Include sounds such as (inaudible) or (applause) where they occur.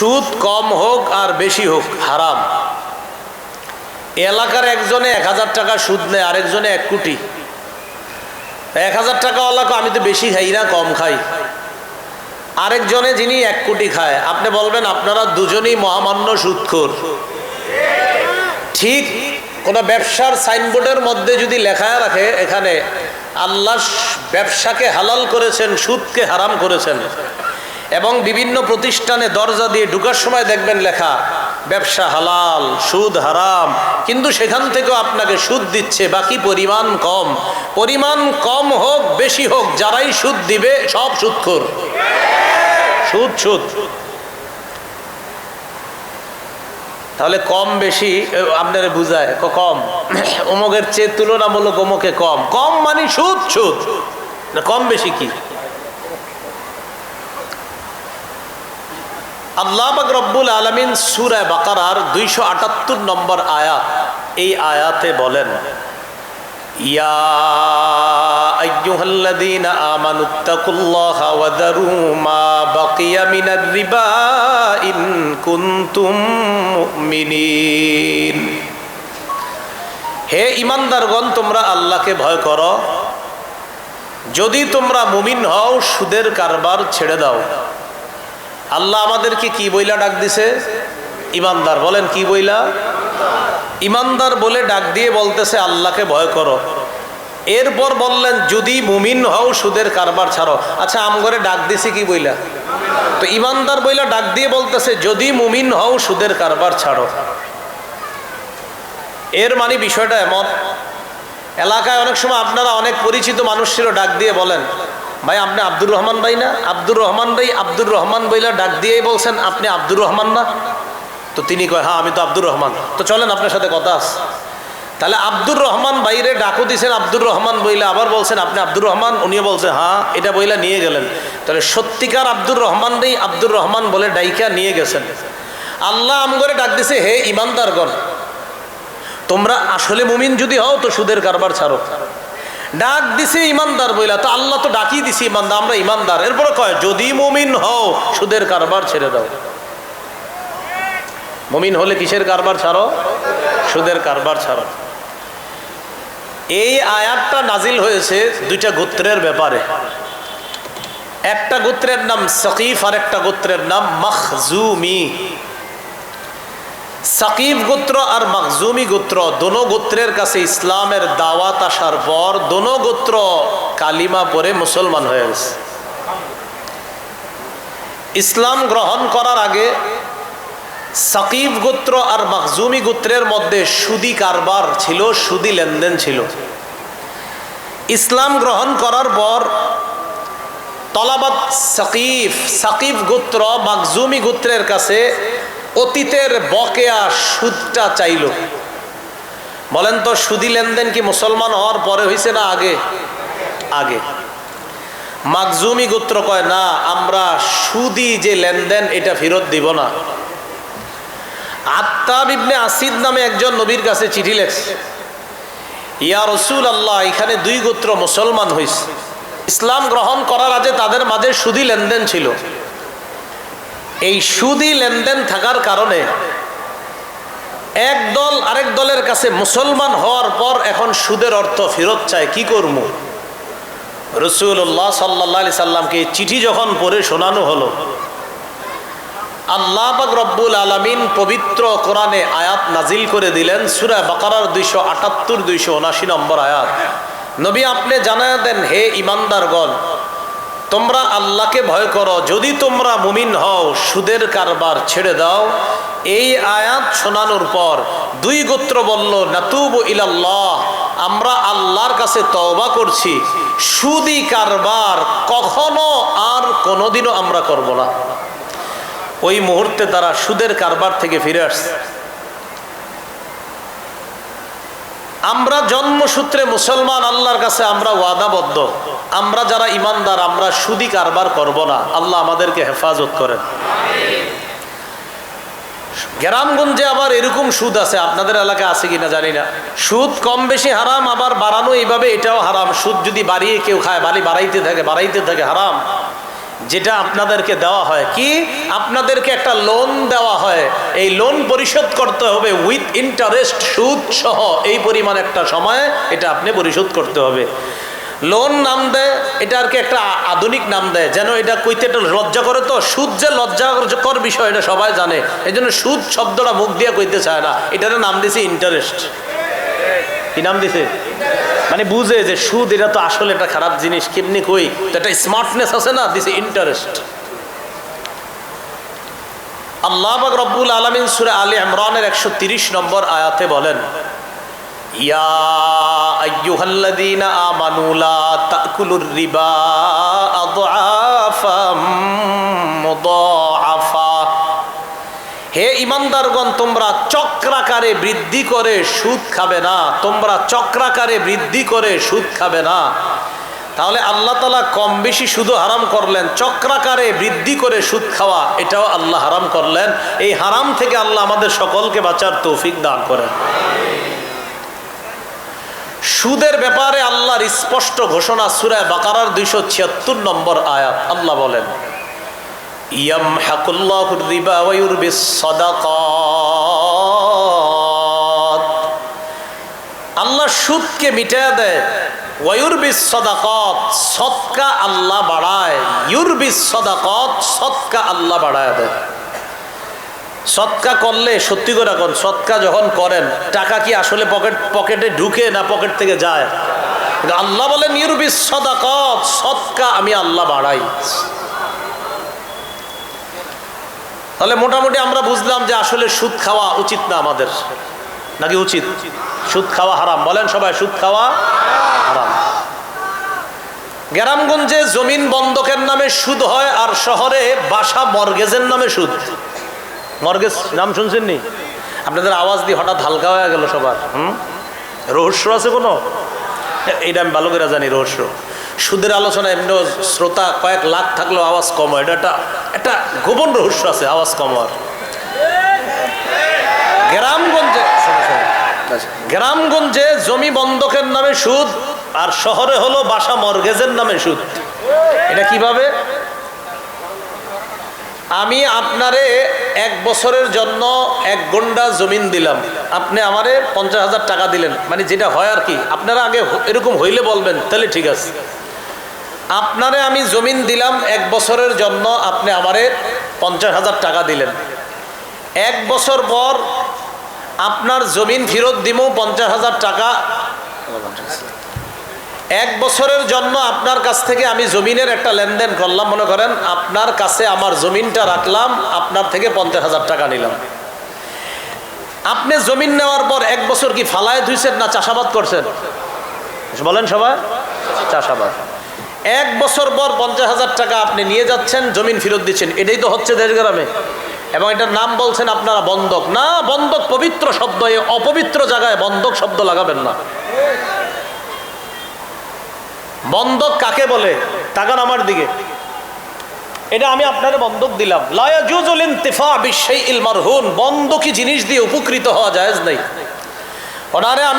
সুদ কম হোক আর বেশি হোক, হারাম। এলাকার একজনে এক হাজার টাকা সুদ নেয়, আরেকজনে এক কোটি। এক হাজার টাকা ওলাকে আমি তো বেশি খাই না, কম খাই। আরেকজনে যিনি এক কোটি খায়, আপনি বলবেন, আপনারা দুজনেই মহামান্য সুদখোর। ঠিক কোন ব্যবসার সাইনবোর্ডের মধ্যে যদি লেখা রাখে, এখানে আল্লাহ ব্যবসাকে হালাল করেছেন, সুদকে হারাম করেছেন। এবং বিভিন্ন প্রতিষ্ঠানে দরজা দিয়ে ঢুকার সময় দেখবেন লেখা, ব্যবসা হালাল, সুদ হারাম। কিন্তু সেখান থেকেও আপনাকে সুদ দিচ্ছে, বাকি পরিমাণ কম। পরিমাণ কম হোক, বেশি হোক, যারাই সুদ দিবে, সব সুদখোর। সুদ সুদ। তাহলে কম বেশি আপনারা বুঝায় কম। (coughs) অমুকের চেয়ে তুলনামূলক অমুকে কম। কম মানে সুদ সুদ। কম বেশি কি? আল্লাহ রব্বুল আলমিন সুরায় বাকারার দুইশো আটাত্তর নম্বর আয়াত, এই আয়াতে বলেন হে ইমানদারগণ, তোমরা আল্লাহকে ভয় করো। যদি তোমরা মুমিন হও, সুদের কারবার ছেড়ে দাও। আল্লাহ আমাদেরকে কি বইলা ডাক দিছে? ইমানদার, বলেন কি বইলা? ইমানদার বলে ডাক দিয়ে বলতেছে, আল্লাহকে ভয় করো। এরপর বললেন, যদি মুমিন হও, সুদের কারবার ছাড়ো। আচ্ছা আমগরে ডাক দিছি কি বইলা? তো ইমানদার বইলা ডাক দিয়ে বলতেছে, যদি মুমিন হও, সুদের কারবার ছাড়ো। এর মানে বিষয়টা এমন। এলাকায় অনেক সময় আপনারা অনেক পরিচিত মানুষ ছিল ডাক দিয়ে বলেন। ভাই, আপনি আব্দুর রহমান ভাই না? আব্দুর রহমান ভাই, আব্দুর রহমান বইলা ডাক দিয়েই বলছেন, আপনি আব্দুর রহমান না? তো তিনি কয় হ্যাঁ আমি তো আব্দুর রহমান। তো চলেন, আপনার সাথে কথা আছে। তাহলে আব্দুর রহমান বাইরে ডাকু দিয়েছেন আব্দুর রহমান বইলা, আবার বলছেন, আপনি আব্দুর রহমান? উনিও বলছে হ্যাঁ এটা বইলা নিয়ে গেলেন। তাহলে সত্যিকার আব্দুর রহমান নেই আব্দুর রহমান বলে ডাইকা নিয়ে গেছেন। আল্লাহ আমগরে ডাক দিছে, হে ইমানদারগণ, তোমরা আসলে মুমিন যদি হও, তো সুদের কারবার ছাড়ো। ডাক দিছে ইমানদার বইলা, তো আল্লাহ তো ডাকি দিছে ইমানদার, আমরা ইমানদার। এরপরে কয়, যদি মুমিন হও, সুদের কারবার ছেড়ে দাও। মুমিন হলে কিসের কারবার ছাড়ো? সুদের কারবার ছাড়ো। এই আয়াতটা নাজিল হয়েছে দুইটা গোত্রের ব্যাপারে। একটা গোত্রের নাম সকিফ আর একটা গোত্রের নাম মখজুমি। সাকিব গোত্র আর মখজুমি গোত্র, দোনো গোত্রের কাছে ইসলামের দাওয়াত আসার পর দোনো গোত্র কালিমা পরে মুসলমান হয়ে গেছে। ইসলাম গ্রহণ করার আগে সাকিব গোত্র আর মখজুমি গোত্রের মধ্যে সুদি কারবার ছিল, সুদি লেনদেন ছিল। ইসলাম গ্রহণ করার পর তলাবাত সাকিফ সাকিব গোত্র মখজুমি গোত্রের কাছে অতীতের বকেয়া সুদটা চাইল। বলেন তো, সুদি লেনদেন কি মুসলমান হওয়ার পরে হয়েছে না আগে? আগে। মাকজুমি গোত্র কয়, না, আমরা সুদি যে লেনদেন, এটা ফেরত দিব না। আত্মাব আসিদ নামে একজন নবীর কাছে চিঠি লেখছে, ইয়া রসুল আল্লাহ এখানে দুই গোত্র মুসলমান হয়েছে ইসলাম গ্রহণ করার আগে তাদের মাঝে সুদি লেনদেন ছিল। এই সুদি লেনদেন থাকার কারণে এক দল আরেক দলের কাছে মুসলমান হওয়ার পর এখন সুদের অর্থ ফেরত চায়, কি করব? রসুল্লাহ সাল্লা সাল্লামকে চিঠি যখন পড়ে শোনানো হলো, আল্লাহ রব্বুল আলমিন পবিত্র কোরআনে আয়াত নাজিল করে দিলেন, সুরা বাকারার দুইশো আটাত্তর, দুইশো উনাশি নম্বর আয়াত। নবী আপনি জানায় দেন হে ইমানদারগণ তোমরা আল্লাহকে ভয় করো। যদি তোমরা মুমিন হও, সুদের কারবার ছেড়ে দাও। এই আয়াত শোনানোর পর দুই গোত্র বলল, নাতুব ইলাল্লাহ, আমরা আল্লাহর কাছে তওবা করছি। সুদি কারবার কখনো আর কোনোদিনও আমরা করব না। ওই মুহূর্তে তারা সুদের কারবার থেকে ফিরে আসছে। আমরা জন্মসূত্রে মুসলমান, আল্লাহর কাছে আমরা ওয়াদাবদ্ধ। আমরা যারা ইমানদার, আমরা সুদি কারবার করব না। আল্লাহ আমাদেরকে হেফাজত করেন। গ্রামগঞ্জে আবার এরকম সুদ আছে, আপনাদের এলাকায় আছে কিনা জানি না। সুদ কম বেশি হারাম, আবার বাড়ানো এইভাবে এটাও হারাম। সুদ যদি বাড়িয়ে কেউ খায়, বাড়ি বাড়াইতে থাকে বাড়াইতে থাকে, হারাম। যেটা আপনাদেরকে দেওয়া হয় কি? আপনাদেরকে একটা লোন দেওয়া হয়। এই লোন পরিশোধ করতে হবে উইথ ইন্টারেস্ট সুদ সহ এই পরিমাণ একটা সময় এটা আপনি পরিশোধ করতে হবে। লোন নাম দেয়, এটা আর কি একটা আধুনিক নাম দেয়। যেন এটা কইতে একটা লজ্জা করে তো। সুদ যে লজ্জাকর বিষয়, এটা সবাই জানে। এই জন্য সুদ শব্দটা মুখ দিয়ে কইতে চায় না। এটার নাম দিছে ইন্টারেস্ট কি নাম দিছে? মানে বুঝে যে সুদ, এটা তো আসলে একটা খারাপ জিনিস, কেমনি কই? একটা স্মার্টনেস আছে না? দিছে ইন্টারেস্ট আল্লাহ রব্বুল আলমিন সুরে আলী ইমরানের একশো তিরিশ নম্বর আয়াতে বলেন, ইয়া আইয়ুহাল্লাযীনা আমানু লা তাকুলুর রিবা আদআফাম হে ইমানদারগণ, তোমরা চক্রাকারে বৃদ্ধি করে সুদ খাবে না। তোমরা চক্রাকারে বৃদ্ধি করে সুদ খাবে না। তাহলে আল্লাহ তালা কম বেশি শুধু হারাম করলেন। চক্রাকারে বৃদ্ধি করে সুদ খাওয়া, এটাও আল্লাহ হারাম করলেন। এই হারাম থেকে আল্লাহ আমাদের সকলকে বাঁচার তৌফিক দান করেন। সুদের ব্যাপারে আল্লাহর স্পষ্ট ঘোষণা সুরায় বাকারার দুইশো ছিয়াত্তর নম্বর আয়াত, আল্লাহ বলেন ইয়ামহাকুল্লাহু রিবা ওয়া ইউরবিস সাদাকাত আল্লাহ সুদকে মিটায় দেয় ওয়ুরবিস সদাকত, সৎকা আল্লাহ বাড়ায়। ইউরবিস সদাকত, সৎকা আল্লাহ বাড়ায় দেয়। সৎকা করলে, সত্যি করে কোন সৎকা যখন করেন, টাকা কি আসলে পকেট, পকেটে ঢুকে না পকেট থেকে যায়? আল্লাহ বলেন ইউরবিস সদাকত, সৎকা আমি আল্লাহ বাড়াই। তাহলে মোটামুটি আমরা বুঝলাম যে আসলে সুদ খাওয়া উচিত না আমাদের। নাকি উচিত? সুদ খাওয়া হারাম। বলেন সবাই, সুদ খাওয়া হারাম। গ্রামগঞ্জে জমিন বন্ধকের নামে সুদ হয় আর শহরে বাসা মর্গেজের নামে সুদ। মর্গেজ, নাম শুনছেন নি? আপনাদের আওয়াজ দিয়ে হঠাৎ হালকা হয়ে গেল সবার, হুম? রহস্য আছে কোনো? এইটা আমি ভালো করে জানি, রহস্য। সুদের আলোচনা এমনি শ্রোতা কয়েক লাখ থাকলেও আওয়াজ কম হয়। এটা একটা গোপন রহস্য আছে, আওয়াজ কম হওয়ার। গ্রামগঞ্জে। গ্রামগঞ্জে জমি বন্ধকের নামে সুদ, আর শহরে হলো বাসা মর্গেজের নামে সুদ। এটা কীভাবে? আমি আপনারে এক বছরের জন্য এক গন্ডা জমিন দিলাম। আপনি আমারে পঞ্চাশ হাজার টাকা দিলেন। মানে যেটা হয় আর কি, আপনারা আগে এরকম হইলে বলবেন, তাহলে ঠিক আছে। আপনারে আমি জমিন দিলাম এক বছরের জন্য, আপনি আমারে পঞ্চাশ হাজার টাকা দিলেন। এক বছর পর আপনার জমিন ফেরত দিমু পঞ্চাশ হাজার টাকা। এক বছরের জন্য আপনার কাছ থেকে আমি জমিনের একটা লেনদেন করলাম, মনে করেন আপনার কাছে আমার জমিনটা রাখলাম, আপনার থেকে পঞ্চাশ হাজার টাকা নিলাম। আপনি জমিন নেওয়ার পর এক বছর কি ফালায় ধুইছেন না চাষাবাদ করছেন? বলেন সবাই, চাষাবাদ। এক বছর পর পঞ্চাশ হাজার টাকা আপনি নিয়ে যাচ্ছেন, জমিন ফেরত দিচ্ছেন। এটাই তো হচ্ছে দেশ গ্রামে। এবং এটার নাম বলছেন আপনারা বন্ধক। না, বন্ধক পবিত্র শব্দ, এই অপবিত্র জায়গায় বন্ধক শব্দ লাগাবেন না। বন্ধক কাকে বলে? তাকান আমার দিকে। এটা আমি আপনার বন্ধক দিলাম। লায়াজুজুল ইনতিফা বিশাইইল মারহুন। বন্ধকি জিনিস দিয়ে উপকৃত হওয়া জায়েজ নাই। ওনারে আমি